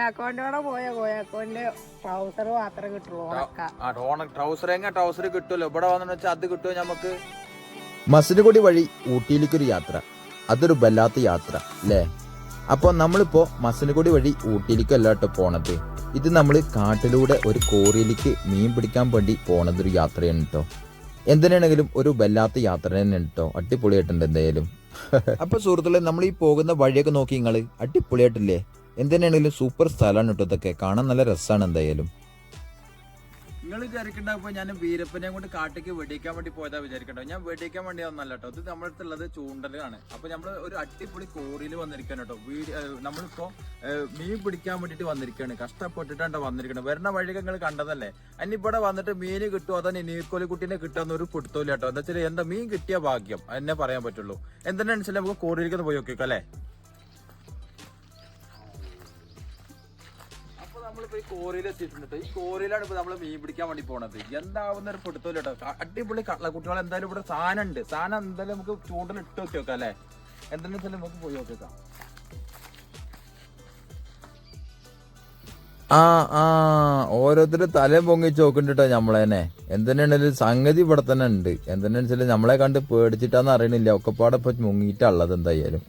കോയാക്കോന്റെ പോയ കോയാക്കോന്റെ ട്രൗസർ മാത്രമേ കിട്ടുള്ളൂ ഉണക്ക ആ ടോണ ട്രൗസർ എങ്ങനെ ട്രൗസർ കിട്ടുമല്ലോ? ഇവിടെ വന്നു വെച്ചാൽ അത് കിട്ടുമോ നമുക്ക് മസിനുകൊടി വഴി ഊട്ടിയിലേക്കൊരു യാത്ര. അതൊരു വല്ലാത്ത യാത്ര അല്ലേ അപ്പോൾ നമ്മളിപ്പോ മസിനുകൊടി വഴി ഊട്ടിയിലേക്ക് കേട്ടോ പോണത്. ഇത് നമ്മൾ കാട്ടിലൂടെ ഒരു കോറിയിലേക്ക് മീൻ പിടിക്കാൻ വേണ്ടി പോണതൊരു യാത്രയാണ് കേട്ടോ എന്തിനാണെങ്കിലും ഒരു വല്ലാത്ത യാത്ര തന്നെയാണ് കേട്ടോ അടിപൊളിയായിട്ടുണ്ട് എന്തായാലും. അപ്പൊ സുഹൃത്തുക്കളെ നമ്മൾ ഈ പോകുന്ന വഴിയൊക്കെ നോക്കി നിങ്ങൾ അടിപൊളിയായിട്ടില്ലേ? എന്തിനാണെങ്കിലും സൂപ്പർ സ്ഥലമാണ് കേട്ടോ കാണാൻ നല്ല രസമാണ് എന്തായാലും. നിങ്ങൾ വിചാരിക്കണ്ട ഞാൻ വീരപ്പനെ കൊണ്ട് കാട്ടിക്ക് വെടിക്കാൻ വേണ്ടി പോയതാ വിചാരിക്കണ്ടോ? ഞാൻ വെടിക്കാൻ വേണ്ടി വന്നല്ല കേട്ടോ. ഇത് നമ്മുടെ അടുത്തുള്ളത് ചൂണ്ടലാണ്. അപ്പൊ നമ്മൾ ഒരു അടിപൊളി കോറിയിൽ വന്നിരിക്കണം കേട്ടോ. വീട് നമ്മളിപ്പോ മീൻ പിടിക്കാൻ വേണ്ടിട്ട് വന്നിരിക്കാണ്. കഷ്ടപ്പെട്ടിട്ടാണ് വന്നിരിക്കുന്നത് വരുന്ന വഴിയൊക്കെ നിങ്ങൾ കണ്ടതല്ലേ? അനി ഇവിടെ വന്നിട്ട് മീൻ കിട്ടുമോ അതന്നെ നീർക്കോലി കുട്ടീനെ കിട്ടാന്ന് ഒരു പിടുത്തോല്ല കേട്ടോ. എന്താ വെച്ചാൽ എന്താ മീൻ കിട്ടിയ ഭാഗ്യം. എന്നെ പറയാൻ പറ്റുള്ളൂ. എന്തിനാണെന്ന് വെച്ചാൽ നമുക്ക് കോറിയിലേക്ക് പോയി നോക്കിക്കോ അല്ലേ? ഈ കോറിയിൽ എത്തിയിട്ടുണ്ട് ഈ കോറിയിലാണ് ഇപ്പൊ നമ്മൾ മീൻ പിടിക്കാൻ വേണ്ടി പോണത്. എന്താവുന്ന ഒരു പിടുത്തം കേട്ടോ അടിപൊളി കള്ളക്കുട്ടികൾ എന്തായാലും ഇവിടെ സാധനം ഉണ്ട് സാധനം എന്തായാലും നമുക്ക് ചൂണ്ടൽ ഇട്ട് നോക്കി നോക്കാം അല്ലേ? എന്തെങ്കിലും വെച്ചാൽ നമുക്ക് പോയി നോക്കാം ആ ആ ഓരോരുത്തര് തലയും പൊങ്ങിച്ച് നോക്കണ്ടിട്ടോ നമ്മളെന്നെ എന്തിനാണെങ്കിലും സംഗതി ഇവിടെ തന്നെ ഉണ്ട്. എന്തിനാണെന്ന് വെച്ചാൽ നമ്മളെ കണ്ട് പേടിച്ചിട്ടാന്ന് അറിയണില്ല. ഒക്കെപ്പാടെ ഇപ്പൊ മുങ്ങിയിട്ടുള്ളത് എന്തായാലും.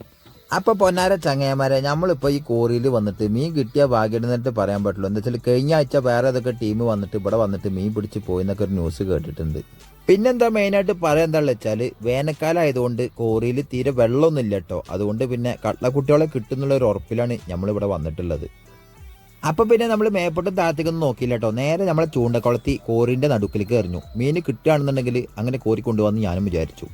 അപ്പൊ പൊന്നാര ചങ്ങയമാരെ നമ്മളിപ്പോ ഈ കോറിയിൽ വന്നിട്ട് മീൻ കിട്ടിയ ഭാഗ്യം എന്നിട്ട് പറയാൻ പറ്റുള്ളൂ എന്താ വെച്ചാൽ കഴിഞ്ഞ ആഴ്ച വേറെ ഏതൊക്കെ ടീം വന്നിട്ട് ഇവിടെ വന്നിട്ട് മീൻ പിടിച്ച് പോയി എന്നൊക്കെ ഒരു ന്യൂസ് കേട്ടിട്ടുണ്ട്. പിന്നെന്താ മെയിനായിട്ട് പറയാൻ എന്താണെന്ന് വെച്ചാൽ വേനൽക്കാലം ആയതുകൊണ്ട് കോറിയിൽ തീരെ വെള്ളമൊന്നും ഇല്ല കേട്ടോ അതുകൊണ്ട് പിന്നെ കട്ടളക്കുട്ടികളെ കിട്ടുന്നുള്ള ഒരു ഉറപ്പിലാണ് നമ്മളിവിടെ വന്നിട്ടുള്ളത്. അപ്പൊ പിന്നെ നമ്മൾ മേപ്പോട്ടും താഴത്തേക്കൊന്നും നോക്കിയില്ല കേട്ടോ നേരെ നമ്മളെ ചൂണ്ടക്കുളത്തി കോറിന്റെ നടുക്കിലേക്ക് എറിഞ്ഞു. മീൻ കിട്ടുകയാണെന്നുണ്ടെങ്കിൽ അങ്ങനെ കോരി കൊണ്ടുവന്ന് ഞാനും വിചാരിച്ചു.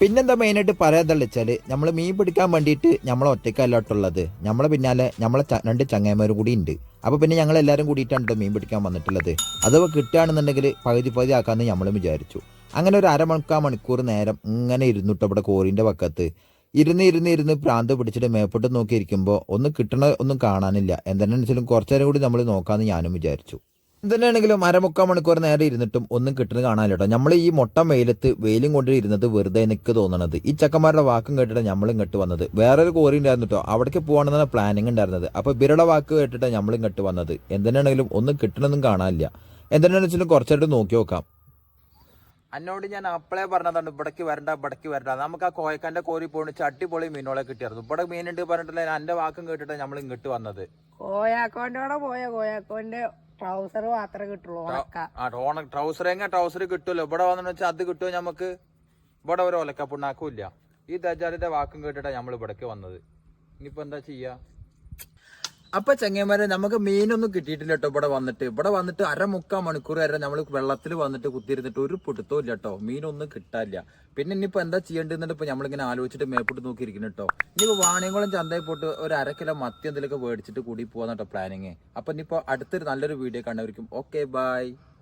പിന്നെന്താ മെയിനായിട്ട് പറയാൻ വെച്ചാൽ നമ്മൾ മീൻ പിടിക്കാൻ വേണ്ടിയിട്ട് നമ്മൾ ഒറ്റയ്ക്കല്ലോട്ടുള്ളത് നമ്മളെ പിന്നാലെ നമ്മളെ രണ്ട് ചങ്ങായിമാരും കൂടി ഉണ്ട് അപ്പോൾ പിന്നെ ഞങ്ങൾ എല്ലാവരും കൂടിയിട്ടാണ് മീൻ പിടിക്കാൻ വന്നിട്ടുള്ളത്. അഥവാ കിട്ടുകയാണെന്നുണ്ടെങ്കിൽ പകുതി പകുതി ആക്കാമെന്ന് നമ്മളും വിചാരിച്ചു. അങ്ങനെ ഒരു അരമണിക്കാ മണിക്കൂർ നേരം ഇങ്ങനെ ഇരുന്നിട്ട് അവിടെ കോറിന്റെ പക്കത്ത്. ഇരുന്ന് ഇരുന്ന് ഇരുന്ന് പ്രാന്ത് പിടിച്ചിട്ട് മേപ്പോട്ട് നോക്കിയിരിക്കുമ്പോൾ ഒന്നും കിട്ടണ ഒന്നും കാണാനില്ല. എന്തെന്നുവെച്ചാലും കുറച്ചു നേരം കൂടി നമ്മൾ നോക്കാമെന്ന് ഞാനും വിചാരിച്ചു. എന്തിനാണെങ്കിലും അരമുക്കാൽ മണിക്കൂർ നേരെ ഇരുന്നിട്ടും ഒന്നും കിട്ടുന്നത് കാണാനില്ല കേട്ടോ നമ്മൾ ഈ മൊട്ട വെയിലത്ത് വെയിലും കൊണ്ട് ഇരുന്നത് വെറുതെ എനിക്ക് തോന്നണത്. ഈ ചക്കന്മാരുടെ വാക്കും കേട്ടിട്ട് നമ്മളും ഇങ്ങോട്ട് വന്നത്. വേറൊരു കോറി ഉണ്ടായിരുന്നു കേട്ടോ അവിടേക്ക് പോകണമെന്നാണ് പ്ലാനിങ് ഉണ്ടായിരുന്നത്. അപ്പോൾ ഇവരുടെ വാക്ക് കേട്ടിട്ട് നമ്മളും ഇങ്ങോട്ട് വന്നത്. എന്തിനാണെങ്കിലും ഒന്നും കിട്ടണമെന്നും കാണാനില്ല. എന്തിനാണെന്ന് വെച്ചാലും കുറച്ചായിട്ട് നോക്കി നോക്കാം. അന്നോട് ഞാൻ അപ്പളേ പറഞ്ഞതാണ് ഇവിടേക്ക് വരണ്ട ഇവിടേക്ക് വരണ്ട. നമുക്ക് ആ കോയക്കാന്റെ കോരി പോണിച്ച് അടിപൊളി മീനോളെ കിട്ടിയായിരുന്നു. ഇവിടെ മീനുണ്ട് പറഞ്ഞിട്ടില്ല എന്റെ വാക്കും കേട്ടിട്ട് നമ്മൾ ഇങ്ങോട്ട് വന്നത്. കോയാക്കോന്റെ പോയ? കോയാക്കോന്റെ ട്രൗസർ മാത്രമേ കിട്ടുള്ളൂ ആ ടോണ ട്രൗസർ എങ്ങനെ ട്രൗസർ കിട്ടുമല്ലോ ഇവിടെ വന്നു വെച്ചാൽ അത് കിട്ടുമോ നമുക്ക് ഇവിടെ ഒരു ഒലക്ക ഇല്ല. ഈ ദജാലിന്റെ വാക്കും കേട്ടിട്ടാ നമ്മൾ ഇവിടേക്ക് വന്നത്. ഇനിയിപ്പോ എന്താ ചെയ്യാ? അപ്പൊ ചെങ്ങന്മാരെ നമുക്ക് മീനൊന്നും കിട്ടിയിട്ടില്ല കേട്ടോ ഇവിടെ വന്നിട്ട്. ഇവിടെ വന്നിട്ട് അരമുക്കാ മണിക്കൂർ വരെ നമ്മൾ വെള്ളത്തിൽ വന്നിട്ട് കുത്തിയിരുന്നിട്ട് ഒരു പിടുത്തവും ഇല്ല കേട്ടോ മീനൊന്നും കിട്ടാനില്ല. പിന്നെ ഇനിയിപ്പോ എന്താ ചെയ്യേണ്ടതെന്നിട്ട് ഇപ്പൊ നമ്മളിങ്ങനെ ആലോചിച്ചിട്ട് മേപ്പിട്ട് നോക്കിയിരിക്കുന്നു കേട്ടോ ഇനിയിപ്പോ വാണിയംകുളം ചന്തയിൽ പോയിട്ട് ഒരു അര കിലോ മത്തി എന്തെങ്കിലുമൊക്കെ മേടിച്ചിട്ട് കൂടി പോകാൻ പ്ലാനിങ് അപ്പൊ ഇനിയിപ്പോ അടുത്തൊരു നല്ലൊരു വീഡിയോ കണ്ടവരിക്കും ഓക്കെ ബൈ